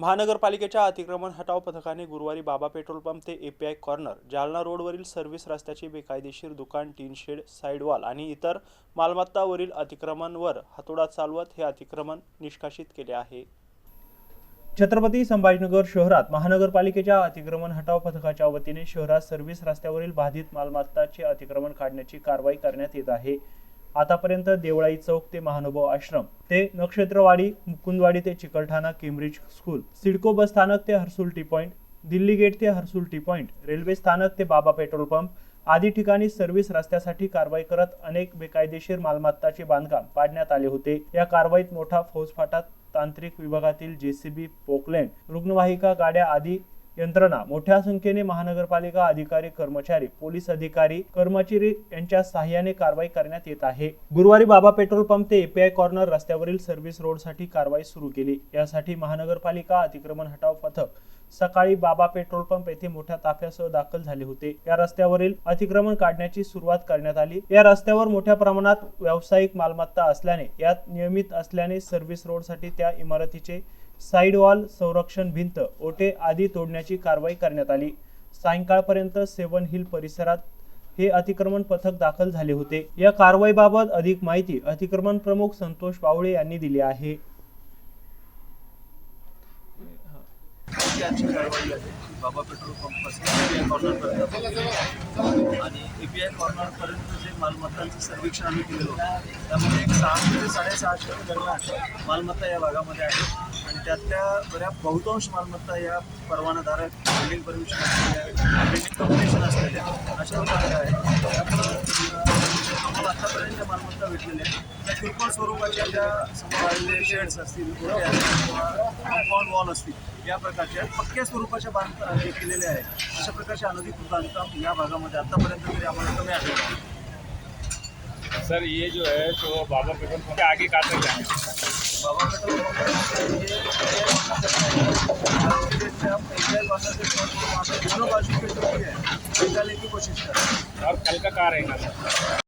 महानगरपालिकेच्या अतिक्रमण हटाव पथकाने गुरुवारी बाबा पेट्रोल पंप ते एपीआय कॉर्नर जालना रोडवरील सर्व्हिस रस्त्याची बेकायदेशीर दुकान टीन शेड साईडवॉल आणि इतर मालमत्तावरील अतिक्रमणवर हातोडा चालवत हे अतिक्रमण निष्कासित केले आहे. छत्रपती संभाजीनगर शहरात महानगरपालिकेच्या अतिक्रमण हटाव पथकाच्या वतीने शहरात सर्व्हिस रस्त्यावरील बाधित मालमत्ताचे अतिक्रमण काढण्याची कारवाई करण्यात येत आहे. आतापर्यंत देवळाई चौक ते महानुभाव आश्रम ते नक्षत्रवाडी मुकुंदवाडी ते Chikalthana Cambridge school CIDCO bus स्थानक ते Harsul T point Delhi gate ते हर्सुल टी पॉइंट रेल्वे स्थानक ते बाबा पेट्रोल पंप आदी ठिकाणी सर्व्हिस रस्त्यासाठी कारवाई करत अनेक बेकायदेशीर मालमत्ताचे बांधकाम पाडण्यात आले होते. या कारवाईत मोठा फौजफाटा तांत्रिक विभागातील जेसीबी पोकलँड रुग्णवाहिका गाड्या आदी यंत्रणा. मोठ्या संख्येने महानगरपालिका अधिकारी कर्मचारी पोलीस अधिकारी कर्मचारी यांच्या सहाय्याने कारवाई करण्यात येत आहे. गुरुवारी बाबा पेट्रोल पंप ते एपीआय कॉर्नर रस्त्यावरील सर्व्हिस रोडसाठी कारवाई सुरू केली. यासाठी महानगरपालिका अतिक्रमण हटाव पथक सकाळी बाबा पेट्रोल पंप येथे मोठ्या ताफ्यासह दाखल झाले होते. या रस्त्यावरील अतिक्रमण काढण्याची सुरुवात करण्यात आली. या रस्त्यावर मोठ्या प्रमाणात व्यावसायिक मालमत्ता असल्याने यात नियमित असल्याने सर्व्हिस रोडसाठी त्या इमारतीचे साईड वॉल संरक्षण भिंत ओटे आदी तोडण्याची कारवाई करण्यात आली. सायंकाळपर्यंत सेवन हिल परिसरात हे अतिक्रमण पथक दाखल झाले होते. या कारवाईबाबत अधिक माहिती अतिक्रमण प्रमुख संतोष पावळे यांनी दिली आहे. ही आजची कारवाई आहे बाबा पेट्रोल पंपापासून आय कॉर्नरपर्यंत आणि ई पी आय कॉर्नरपर्यंत जे मालमत्तांचं सर्वेक्षण आम्ही केलेलं होतं त्यामध्ये एक सहा ते साडेसहाशे दरम्यान मालमत्ता या भागामध्ये आहे. आणि त्यातल्या बऱ्या बहुतांश मालमत्ता या परवानाधारक बिल्डिंग परमिशन असलेल्या बिल्डिंग कॉम्बिनेशन असलेल्या अशा प्रकारच्या आहेत त्यामुळं आम्हाला आतापर्यंत मालमत्ता भेटलेल्या आहेत स्वरूपाच्या ज्या शेड्स असतील वॉल असतील या प्रकारच्या पक्क्या स्वरूपाच्या बाँध हे केलेले आहेत अशा प्रकारचे अनधिकृत बांधकाम या भागामध्ये तरी आम्हाला कमी सर ये जो है तो बाबा पेट्रोल के आगे कहाँ तक जाएँगे बाबा पेट्रोल दोनों बाजू जो है निकालने की कोशिश हैं और कल का कहाँ रहेगा सर